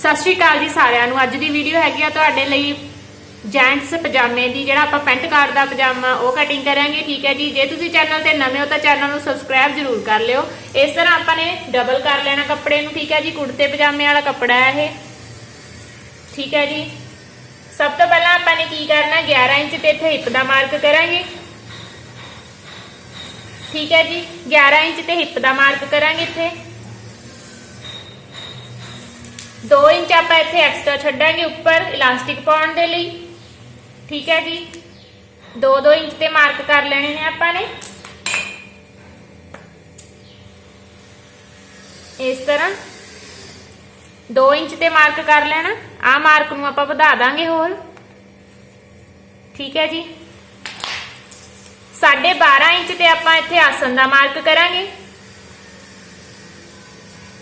ਸਤਿ ਸ਼੍ਰੀ ਅਕਾਲ ਜੀ ਸਾਰਿਆਂ ਨੂੰ। ਅੱਜ ਦੀ ਵੀਡੀਓ ਹੈਗੀ ਆ ਤੁਹਾਡੇ ਲਈ ਜੈਂਟਸ ਪਜਾਮੇ ਦੀ, ਜਿਹੜਾ ਆਪਾਂ ਪੈਂਟ ਕਾਰਡ ਦਾ ਪਜਾਮਾ, ਉਹ ਕਟਿੰਗ ਕਰਾਂਗੇ। ਠੀਕ ਹੈ ਜੀ, ਜੇ ਤੁਸੀਂ ਚੈਨਲ ਤੇ ਨਵੇਂ ਹੋ ਤਾਂ ਚੈਨਲ ਨੂੰ ਸਬਸਕ੍ਰਾਈਬ ਜ਼ਰੂਰ ਕਰ ਲਿਓ। ਇਸ ਤਰ੍ਹਾਂ ਆਪਾਂ ਨੇ ਡਬਲ ਕਰ ਲੈਣਾ ਕੱਪੜੇ ਨੂੰ। ਠੀਕ ਹੈ ਜੀ, ਕੁੜਤੇ ਪਜਾਮੇ ਵਾਲਾ ਕੱਪੜਾ ਹੈ ਇਹ। ਠੀਕ ਹੈ ਜੀ। ਸਭ ਤੋਂ ਪਹਿਲਾਂ ਆਪਾਂ ਨੇ ਕੀ ਕਰਨਾ 11 ਇੰਚ ਤੇ ਇੱਥੇ ਹਿੱਪ ਦਾ ਮਾਰਕ ਕਰਾਂਗੇ। ਠੀਕ ਹੈ ਜੀ 11 ਇੰਚ ਤੇ ਹਿੱਪ ਦਾ ਮਾਰਕ ਕਰਾਂਗੇ ਇੱਥੇ। 2 ਇੰਚ ਆਪਾਂ ਇੱਥੇ ਐਕਸਟਰਾ ਛੱਡਾਂਗੇ ਉੱਪਰ ਇਲਾਸਟਿਕ ਪਾਉਣ ਦੇ ਲਈ। ਠੀਕ ਹੈ ਜੀ? 2-2 ਇੰਚ ਤੇ ਮਾਰਕ ਕਰ ਲੈਣੇ ਨੇ ਆਪਾਂ ਨੇ। ਇਸ ਤਰ੍ਹਾਂ 2 ਇੰਚ ਤੇ ਮਾਰਕ ਕਰ ਲੈਣਾ। ਆ ਮਾਰਕ ਨੂੰ ਆਪਾਂ ਵਧਾ ਦਾਂਗੇ ਹੋਰ। ਠੀਕ ਹੈ ਜੀ? 12.5 ਇੰਚ ਤੇ ਆਪਾਂ ਇੱਥੇ ਆਸਨ ਦਾ ਮਾਰਕ ਕਰਾਂਗੇ।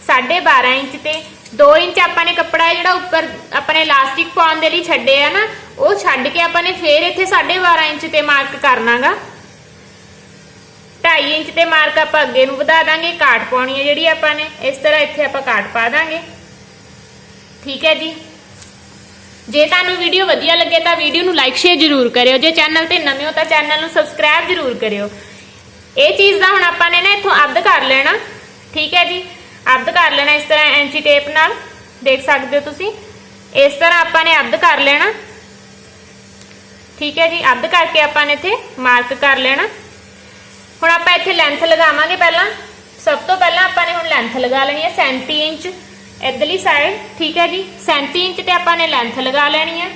12.5 ਇੰਚ ਤੇ 2 ਇੰਚ ਆਪਾਂ ਨੇ ਕੱਪੜਾ ਜਿਹੜਾ ਉੱਪਰ ਆਪਣੇ ਇਲਾਸਟਿਕ ਪਾਉਣ ਦੇ ਲਈ ਛੱਡੇ ਆ ਨਾ, ਉਹ ਛੱਡ ਕੇ ਆਪਾਂ ਨੇ ਫੇਰ ਇੱਥੇ 12.5 ਇੰਚ ਤੇ ਮਾਰਕ ਕਰਨਾਗਾ। 2.5 ਇੰਚ ਤੇ ਮਾਰਕ ਆਪਾਂ ਅੱਗੇ ਨੂੰ ਵਧਾ ਦਾਂਗੇ, ਕਾਟ ਪਾਉਣੀ ਹੈ ਜਿਹੜੀ ਆਪਾਂ ਨੇ, ਇਸ ਤਰ੍ਹਾਂ ਇੱਥੇ ਆਪਾਂ ਕਾਟ ਪਾ ਦਾਂਗੇ। ਠੀਕ ਹੈ ਜੀ? ਜੇ ਤੁਹਾਨੂੰ ਵੀਡੀਓ ਵਧੀਆ ਲੱਗੇ ਤਾਂ ਵੀਡੀਓ ਨੂੰ ਲਾਈਕ ਸ਼ੇਅਰ ਜ਼ਰੂਰ ਕਰਿਓ। ਜੇ ਚੈਨਲ ਤੇ ਨਵੇਂ ਹੋ ਤਾਂ ਚੈਨਲ ਨੂੰ ਸਬਸਕ੍ਰਾਈਬ ਜ਼ਰੂਰ ਕਰਿਓ। ਇਹ ਚੀਜ਼ ਦਾ ਹੁਣ ਆਪਾਂ ਨੇ ਨਾ ਇੱਥੋਂ ਅੱਧ ਕਰ ਲੈਣਾ। ਠੀਕ ਹੈ ਜੀ? ਅੱਧ ਕਰ ਲੈਣਾ ਇਸ ਤਰ੍ਹਾਂ ਐਂਚੀ ਟੇਪ ਨਾਲ। ਦੇਖ ਸਕਦੇ ਹੋ ਤੁਸੀਂ। ਇਸ ਤਰ੍ਹਾਂ ਆਪਾਂ ਨੇ ਅੱਧ ਕਰ ਲੈਣਾ। ਠੀਕ ਹੈ ਜੀ, ਅੱਧ ਕਰਕੇ ਆਪਾਂ ਨੇ ਇੱਥੇ ਮਾਰਕ ਕਰ ਲੈਣਾ। ਹੁਣ ਆਪਾਂ ਇੱਥੇ ਲੈਂਥ ਲਗਾਵਾਂਗੇ ਪਹਿਲਾਂ। ਸਭ ਤੋਂ ਪਹਿਲਾਂ ਆਪਾਂ ਨੇ ਹੁਣ ਲੈਂਥ ਲਗਾ ਲੈਣੀ ਹੈ 37 ਇੰਚ ਇਧਰਲੀ ਸਾਈਡ ਠੀਕ ਹੈ ਜੀ 37 ਇੰਚ ਤੇ ਆਪਾਂ ਨੇ ਲੈਂਥ ਲਗਾ ਲੈਣੀ ਹੈ।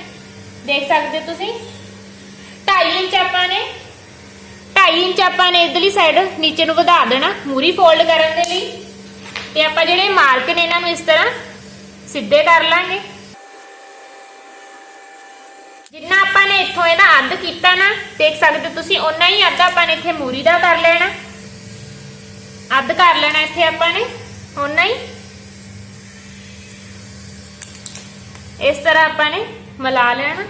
ਦੇਖ ਸਕਦੇ ਹੋ ਤੁਸੀਂ। 2.5 ਇੰਚ ਆਪਾਂ ਨੇ 2.5 ਇੰਚ ਆਪਾਂ ਨੇ ਇਧਰਲੀ ਸਾਈਡ ਨੀਚੇ ਨੂੰ ਵਧਾ ਦੇਣਾ। ਮੂਰੀ ਫੋਲਡ ਕਰਨ ਦੇ ਲਈ। ਤੇ ਆਪਾਂ ਜਿਹੜੇ ਮਾਰਕ ਨੇ ਇਹਨਾਂ ਨੂੰ ਇਸ ਤਰ੍ਹਾਂ ਸਿੱਧੇ ਕਰ ਲਾਂਗੇ। ਜਿੰਨਾ ਆਪਾਂ ਨੇ ਇੱਥੋਂ ਇਹਦਾ ਅੱਧ ਕੀਤਾ ਨਾ, ਦੇਖ ਸਕਦੇ ਹੋ ਤੁਸੀਂ, ਓਨਾ ਹੀ ਅੱਧ ਆਪਾਂ ਨੇ ਇੱਥੇ ਮੂਰੀ ਦਾ ਕਰ ਲੈਣਾ। ਅੱਧ ਕਰ ਲੈਣਾ ਇੱਥੇ ਆਪਾਂ ਨੇ, ਓਨਾ ਹੀ। ਇਸ ਤਰ੍ਹਾਂ ਆਪਾਂ ਨੇ ਮਿਲਾ ਲੈਣਾ।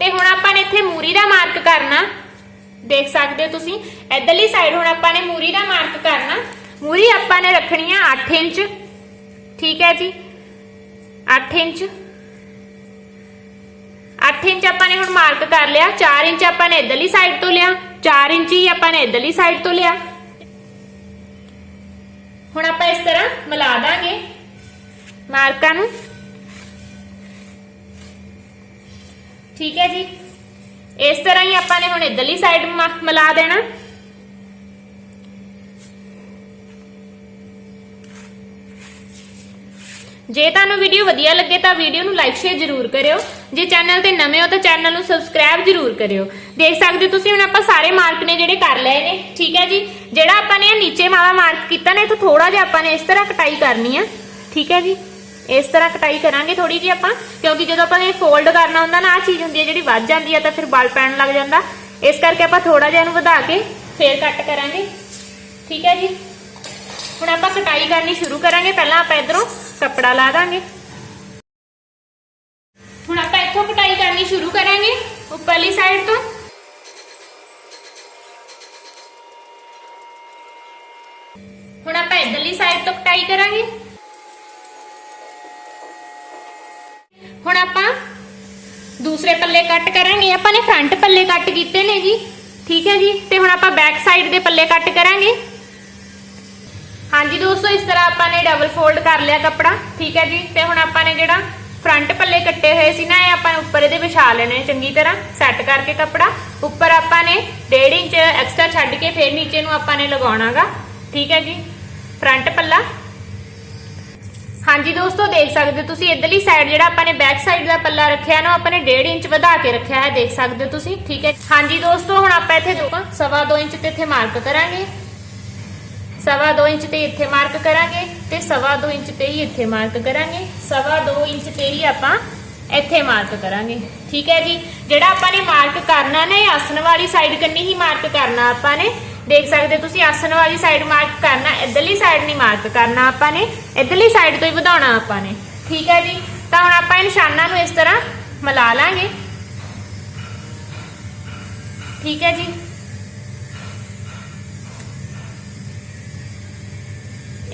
ਤੇ ਹੁਣ ਆਪਾਂ ਨੇ ਇੱਥੇ ਮੂਰੀ ਦਾ ਮਾਰਕ ਕਰਨਾ। ਦੇਖ ਸਕਦੇ ਹੋ ਤੁਸੀਂ। ਇਧਰਲੀ ਸਾਈਡ ਹੁਣ ਆਪਾਂ ਨੇ ਮੂਰੀ ਦਾ ਮਾਰਕ ਕਰਨਾ। ਮੂਰੀ ਆਪਾਂ ਨੇ ਰੱਖਣੀ ਆ 8 ਇੰਚ। ਠੀਕ ਹੈ ਜੀ। 8 ਇੰਚ। 8 ਇੰਚ ਆਪਾਂ ਨੇ ਹੁਣ ਮਾਰਕ ਕਰ ਲਿਆ। 4 ਇੰਚ ਆਪਾਂ ਨੇ ਇਧਰਲੀ ਸਾਈਡ ਤੋਂ ਲਿਆ। 4 ਇੰਚ ਹੀ ਆਪਾਂ ਨੇ ਇਧਰਲੀ ਸਾਈਡ ਤੋਂ ਲਿਆ। ਹੁਣ ਆਪਾਂ ਇਸ ਤਰ੍ਹਾਂ ਮਿਲਾ ਦਾਂਗੇ ਮਾਰਕਾਂ ਨੂੰ। ਠੀਕ ਹੈ ਜੀ। ਇਸ ਤਰ੍ਹਾਂ ਹੀ ਆਪਾਂ ਨੇ ਹੁਣ ਇਧਰਲੀ ਸਾਈਡ ਮਿਲਾ ਦੇਣਾ। ਜੇ ਤੁਹਾਨੂੰ ਵੀਡੀਓ ਵਧੀਆ ਲੱਗੇ ਤਾਂ ਵੀਡੀਓ ਨੂੰ ਲਾਈਕ ਸ਼ੇਅਰ ਜ਼ਰੂਰ ਕਰਿਓ। ਜੇ ਚੈਨਲ ਤੇ ਨਵੇਂ ਹੋ ਤਾਂ ਚੈਨਲ ਨੂੰ ਸਬਸਕ੍ਰਾਈਬ ਜ਼ਰੂਰ ਕਰਿਓ। ਦੇਖ ਸਕਦੇ ਹੋ ਤੁਸੀਂ ਹੁਣ ਆਪਾਂ ਸਾਰੇ ਮਾਰਕ ਨੇ ਜਿਹੜੇ ਕਰ ਲਏ ਨੇ, ਠੀਕ ਹੈ ਜੀ? ਜਿਹੜਾ ਆਪਾਂ ਨੇ ਨੀਚੇ ਵਾਲਾ ਮਾਰਕ ਕੀਤਾ ਨਾ, ਇਥੋਂ ਥੋੜਾ ਜਿਹਾ ਆਪਾਂ ਨੇ ਇਸ ਤਰ੍ਹਾਂ ਕਟਾਈ ਕਰਨੀ ਆ। ਠੀਕ ਹੈ ਜੀ? ਇਸ ਤਰ੍ਹਾਂ ਕਟਾਈ ਕਰਾਂਗੇ ਥੋੜੀ ਜਿਹੀ ਆਪਾਂ, ਕਿਉਂਕਿ ਜਦੋਂ ਆਪਾਂ ਇਹ ਫੋਲਡ ਕਰਨਾ ਹੁੰਦਾ ਨਾ ਆ ਚੀਜ਼ ਹੁੰਦੀ ਹੈ ਜਿਹੜੀ ਵੱਧ ਜਾਂਦੀ ਹੈ ਤਾਂ ਫਿਰ ਬਲ ਪੈਣ ਲੱਗ ਜਾਂਦਾ। ਇਸ ਕਰਕੇ ਆਪਾਂ ਥੋੜਾ ਜਿਹਾ ਇਹਨੂੰ ਵਧਾ ਕੇ ਫੇਰ ਕੱਟ ਕਰਾਂਗੇ। ਠੀਕ ਹੈ ਜੀ? ਹੁਣ ਆਪਾਂ ਕਟਾਈ ਕਰਨੀ ਸ਼ੁਰੂ ਕਰਾਂਗੇ। ਪਹਿਲਾਂ ਆਪਾਂ ਇਧਰੋਂ ਕੱਪੜਾ ਲਾ ਦਾਂਗੇ। ਹੁਣ ਆਪਾਂ ਇੱਥੋਂ ਕਟਾਈ ਕਰਨੀ ਸ਼ੁਰੂ ਕਰਾਂਗੇ, ਉੱਪਰਲੀ ਸਾਈਡ ਤੋਂ। ਹੁਣ ਆਪਾਂ ਇਧਰਲੀ ਸਾਈਡ ਤੋਂ ਕਟਾਈ ਕਰਾਂਗੇ ਹੁਣ ਆਪਾਂ? ਦੂਸਰੇ ਪੱਲੇ ਕੱਟ ਕਰਾਂਗੇ। ਆਪਾਂ ਨੇ ਫਰੰਟ ਪੱਲੇ ਕੱਟ ਕੀਤੇ ਨੇ ਜੀ। ਠੀਕ ਹੈ ਜੀ? ਤੇ ਹੁਣ ਆਪਾਂ ਬੈਕ ਸਾਈਡ ਦੇ ਪੱਲੇ ਕੱਟ ਕਰਾਂਗੇ। ਹਾਂਜੀ ਦੋਸਤੋ, ਇਸ ਤਰ੍ਹਾਂ ਆਪਾਂ ਨੇ ਡਬਲ ਫੋਲਡ ਕਰ ਲਿਆ ਕੱਪੜਾ। ਠੀਕ ਹੈ ਜੀ? ਤੇ ਹੁਣ ਆਪਾਂ ਨੇ ਜਿਹੜਾ ਫਰੰਟ ਪੱਲੇ ਕੱਟੇ ਹੋਏ ਸੀ ਨਾ, ਇਹ ਆਪਾਂ ਨੇ ਉੱਪਰ ਇਹਦੇ ਵਿਛਾ ਲੈਣੇ ਚੰਗੀ ਤਰ੍ਹਾਂ। ਸੈੱਟ ਕਰਕੇ ਕੱਪੜਾ। ਉੱਪਰ ਆਪਾਂ ਨੇ 1.5 ਇੰਚ ਐਕਸਟਰਾ ਛੱਡ ਕੇ ਫਿਰ ਨੀਚੇ ਨੂੰ ਆਪਾਂ ਨੇ ਲਗਾਉਣਾਗਾ ਠੀਕ ਹੈ ਜੀ? ਫਰੰਟ ਪੱਲਾ। ਹਾਂਜੀ ਦੋਸਤੋ, ਦੇਖ ਸਕਦੇ ਹੋ ਤੁਸੀਂ ਇਧਰਲੀ ਸਾਈਡ ਜਿਹੜਾ ਆਪਾਂ ਨੇ ਬੈਕ ਸਾਈਡ ਦਾ ਪੱਲਾ ਰੱਖਿਆ ਨਾ ਆਪਾਂ ਨੇ 1.5 ਇੰਚ ਵਧਾ ਕੇ ਰੱਖਿਆ ਹੈ, ਦੇਖ ਸਕਦੇ ਹੋ ਤੁਸੀਂ, ਠੀਕ ਹੈ? ਹਾਂਜੀ ਦੋਸਤੋ, ਹੁਣ ਆਪਾਂ ਇੱਥੇ ਦੋ ਸਵਾ 2 ਇੰਚ ਤੇ ਇੱਥੇ ਮਾਰਕ ਕਰਾਂਗੇ। ਸਵਾ 2 ਇੰਚ ਤੇ ਇੱਥੇ ਮਾਰਕ ਕਰਾਂਗੇ ਤੇ ਸਵਾ 2 ਇੰਚ ਤੇ ਹੀ ਇੱਥੇ ਮਾਰਕ ਕਰਾਂਗੇ। ਸਵਾ 2 ਇੰਚ ਤੇ ਹੀ ਆਪਾਂ ਇੱਥੇ ਮਾਰਕ ਕਰਾਂਗੇ, ਠੀਕ ਹੈ ਜੀ? ਜਿਹੜਾ ਆਪਾਂ ਨੇ ਮਾਰਕ ਕਰਨਾ ਨਾ, ਇਹ ਆਸਨ ਵਾਲੀ ਸਾਈਡ ਕੰਨੀ ਹੀ ਮਾਰਕ ਕਰਨਾ ਆਪਾਂ ਨੇ। ਦੇਖ ਸਕਦੇ ਤੁਸੀਂ ਆਸਨ ਵਾਲੀ ਸਾਈਡ ਮਾਰਕ ਕਰਨਾ, ਇਧਰਲੀ ਸਾਈਡ ਨਹੀਂ ਮਾਰਕ ਕਰਨਾ ਆਪਾਂ ਨੇ, ਇਧਰਲੀ ਸਾਈਡ ਤੋਂ ਹੀ ਵਧਾਉਣਾ ਆਪਾਂ ਨੇ। ਠੀਕ ਹੈ ਜੀ? ਤਾਂ ਹੁਣ ਆਪਾਂ ਇਹ ਨਿਸ਼ਾਨਾਂ ਨੂੰ ਇਸ ਤਰ੍ਹਾਂ ਮਿਲਾ ਲਾਂਗੇ। ਠੀਕ ਹੈ ਜੀ?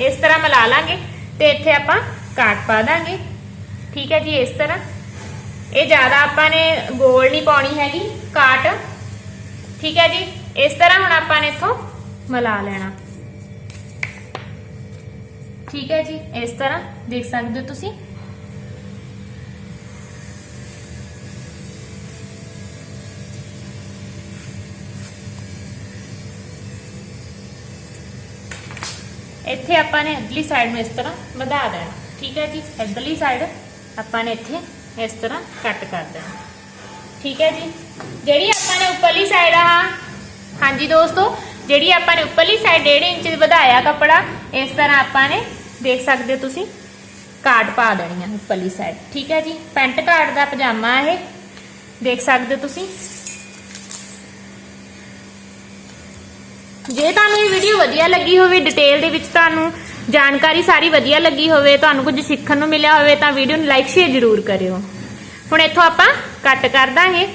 ਇਸ ਤਰ੍ਹਾਂ ਮਿਲਾ ਲਾਂਗੇ ਤੇ ਇੱਥੇ ਆਪਾਂ ਕਾਟ ਪਾ ਦਾਂਗੇ। ਠੀਕ ਹੈ ਜੀ, ਇਸ ਤਰ੍ਹਾਂ। ਇਹ ਜ਼ਿਆਦਾ ਆਪਾਂ ਨੇ ਗੋਲ ਨਹੀਂ ਪਾਉਣੀ ਹੈਗੀ ਕਾਟ ਠੀਕ ਹੈ ਜੀ? ਇਸ ਤਰ੍ਹਾਂ ਹੁਣ ਆਪਾਂ ਨੇ ਇਥੋਂ ਮਿਲਾ ਲੈਣਾ। ਠੀਕ ਹੈ ਜੀ, ਇਸ ਤਰ੍ਹਾਂ ਦੇਖ ਸਕਦੇ ਹੋ ਤੁਸੀਂ। ਇੱਥੇ ਆਪਾਂ ਨੇ ਅਗਲੀ ਸਾਈਡ ਨੂੰ ਇਸ ਤਰ੍ਹਾਂ ਵਧਾ ਦੇਣਾ। ਠੀਕ ਹੈ ਜੀ ਅਗਲੀ ਸਾਈਡ ਆਪਾਂ ਨੇ ਇੱਥੇ ਇਸ ਤਰ੍ਹਾਂ ਕੱਟ ਕਰ ਦੇਣਾ। ਠੀਕ ਹੈ ਜੀ, ਜਿਹੜੀ ਆਪਾਂ ਨੇ ਉੱਪਰਲੀ ਸਾਈਡ ਆ ਹਾਂਜੀ ਦੋਸਤੋ, ਜਿਹੜੀ ਆਪਾਂ ਨੇ ਉੱਪਰਲੀ ਸਾਈਡ 1.5 ਇੰਚ ਵਧਾਇਆ ਕੱਪੜਾ, ਇਸ ਤਰ੍ਹਾਂ ਆਪਾਂ ਨੇ ਦੇਖ ਸਕਦੇ ਹੋ ਤੁਸੀਂ, ਕਾਟ ਪਾ ਦੇਣੀ ਆ ਉੱਪਰਲੀ ਸਾਈਡ ਠੀਕ ਹੈ ਜੀ, ਪੈਂਟ ਕਾਟ ਦਾ ਪਜਾਮਾ ਇਹ, ਦੇਖ ਸਕਦੇ ਹੋ ਤੁਸੀਂ। ਜੇ ਤੁਹਾਨੂੰ ਇਹ ਵੀਡੀਓ ਵਧੀਆ ਲੱਗੀ ਹੋਵੇ ਡਿਟੇਲ ਦੇ ਵਿੱਚ ਤੁਹਾਨੂੰ ਜਾਣਕਾਰੀ ਸਾਰੀ ਵਧੀਆ ਲੱਗੀ ਹੋਵੇ, ਤੁਹਾਨੂੰ ਕੁਝ ਸਿੱਖਣ ਨੂੰ ਮਿਲਿਆ ਹੋਵੇ, ਤਾਂ ਵੀਡੀਓ ਨੂੰ ਲਾਈਕ ਸ਼ੇਅਰ ਜ਼ਰੂਰ ਕਰਿਓ। ਹੁਣ ਇੱਥੋਂ ਆਪਾਂ ਕੱਟ ਕਰ ਦਾਂਗੇ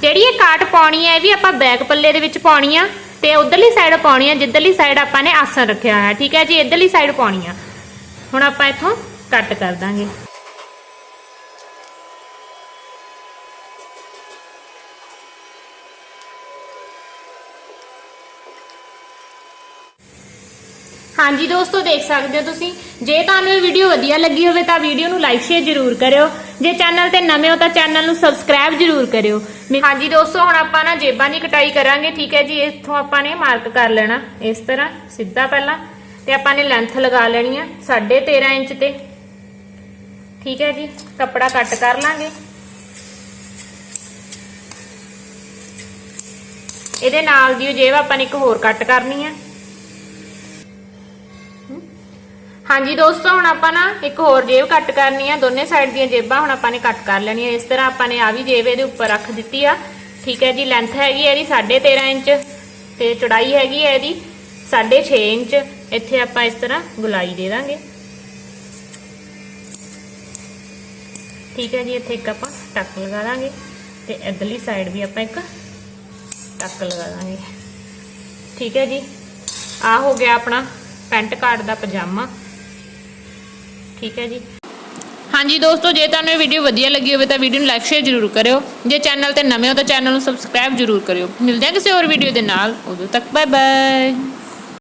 ਜਿਹੜੀ ਇਹ ਕਾਟ ਪਾਉਣੀ ਹੈ ਇਹ ਵੀ ਆਪਾਂ ਬੈਕ ਪੱਲੇ ਦੇ ਵਿੱਚ ਪਾਉਣੀ ਆ ਤੇ ਉਧਰਲੀ ਸਾਈਡ ਪਾਉਣੀ ਆ, ਜਿੱਧਰਲੀ ਸਾਈਡ ਆਪਾਂ ਨੇ ਆਸਣ ਰੱਖਿਆ ਹੋਇਆ। ਠੀਕ ਹੈ ਜੀ, ਇਧਰਲੀ ਸਾਈਡ ਪਾਉਣੀ ਆ। ਹੁਣ ਆਪਾਂ ਇੱਥੋਂ ਕੱਟ ਕਰ ਦਾਂਗੇ। ਹਾਂਜੀ ਦੋਸਤੋ, ਦੇਖ ਸਕਦੇ ਹੋ ਤੁਸੀਂ। ਜੇ ਤੁਹਾਨੂੰ ਇਹ ਵੀਡੀਓ ਵਧੀਆ ਲੱਗੀ ਹੋਵੇ ਤਾਂ ਵੀਡੀਓ ਨੂੰ ਲਾਈਕ ਸ਼ੇਅਰ ਜ਼ਰੂਰ ਕਰਿਓ। ਜੇ ਚੈਨਲ ਤੇ ਨਵੇਂ ਹੋ ਤਾਂ ਚੈਨਲ ਨੂੰ ਸਬਸਕ੍ਰਾਈਬ ਜ਼ਰੂਰ ਕਰਿਓ। ਹਾਂਜੀ ਦੋਸਤੋ, ਹੁਣ ਆਪਾਂ ਨਾ ਜੇਬਾਂ ਦੀ ਕਟਾਈ ਕਰਾਂਗੇ, ਠੀਕ ਹੈ ਜੀ? ਇੱਥੋਂ ਆਪਾਂ ਨੇ ਮਾਰਕ ਕਰ ਲੈਣਾ, ਇਸ ਤਰ੍ਹਾਂ, ਸਿੱਧਾ ਪਹਿਲਾਂ। ਤੇ ਆਪਾਂ ਨੇ ਲੈਂਥ ਲਗਾ ਲੈਣੀ ਆ 13.5 ਇੰਚ ਤੇ। ਠੀਕ ਹੈ ਜੀ? ਕੱਪੜਾ ਕੱਟ ਕਰ ਲਾਂਗੇ। ਇਹਦੇ ਨਾਲ ਦੀ ਜੇਬ ਆਪਾਂ ਨੇ ਇੱਕ ਹੋਰ ਕੱਟ ਕਰਨੀ ਆ। ਹਾਂਜੀ ਦੋਸਤੋ, ਹੁਣ ਆਪਾਂ ਨਾ ਇੱਕ ਹੋਰ ਜੇਬ ਕੱਟ ਕਰਨੀ ਆ। ਦੋਨੇ ਸਾਈਡ ਦੀਆਂ ਜੇਬਾਂ ਹੁਣ ਆਪਾਂ ਨੇ ਕੱਟ ਕਰ ਲੈਣੀਆਂ। ਇਸ ਤਰ੍ਹਾਂ ਆਪਾਂ ਨੇ ਆ ਵੀ ਜੇਬ ਇਹਦੇ ਉੱਪਰ ਰੱਖ ਦਿੱਤੀ ਆ। ਠੀਕ ਹੈ ਜੀ ਲੈਂਥ ਹੈਗੀ ਹੈ ਇਹਦੀ 13.5 ਇੰਚ ਤੇ ਚੌੜਾਈ ਹੈਗੀ ਹੈ ਇਹਦੀ 6.5 ਇੰਚ। ਇੱਥੇ ਆਪਾਂ ਇਸ ਤਰ੍ਹਾਂ ਗੁਲਾਈ ਦੇ ਦਾਂਗੇ। ਠੀਕ ਹੈ ਜੀ, ਇੱਥੇ ਇੱਕ ਆਪਾਂ ਟੱਕ ਲਗਾ ਦਾਂਗੇ ਤੇ ਇਧਰਲੀ ਸਾਈਡ ਵੀ ਆਪਾਂ ਇੱਕ ਟੱਕ ਲਗਾ ਦਾਂਗੇ। ਠੀਕ ਹੈ ਜੀ ਆ ਹੋ ਗਿਆ ਆਪਣਾ ਪੈਂਟ ਕਾਰਡ ਦਾ ਪਜਾਮਾ। ਠੀਕ ਹੈ ਜੀ। ਹਾਂਜੀ ਦੋਸਤੋ, ਜੇ ਤੁਹਾਨੂੰ ਇਹ ਵੀਡੀਓ ਵਧੀਆ ਲੱਗੀ ਹੋਵੇ ਤਾਂ ਵੀਡੀਓ ਨੂੰ ਲਾਈਕ ਸ਼ੇਅਰ ਜ਼ਰੂਰ ਕਰਿਓ। ਜੇ ਚੈਨਲ ਤੇ ਨਵੇਂ ਹੋ ਤਾਂ ਚੈਨਲ ਨੂੰ ਸਬਸਕ੍ਰਾਈਬ ਜ਼ਰੂਰ ਕਰਿਓ। ਮਿਲਦੇ ਹਾਂ ਕਿਸੇ ਹੋਰ ਵੀਡੀਓ ਦੇ ਨਾਲ। ਉਦੋਂ ਤੱਕ ਬਾਏ ਬਾਏ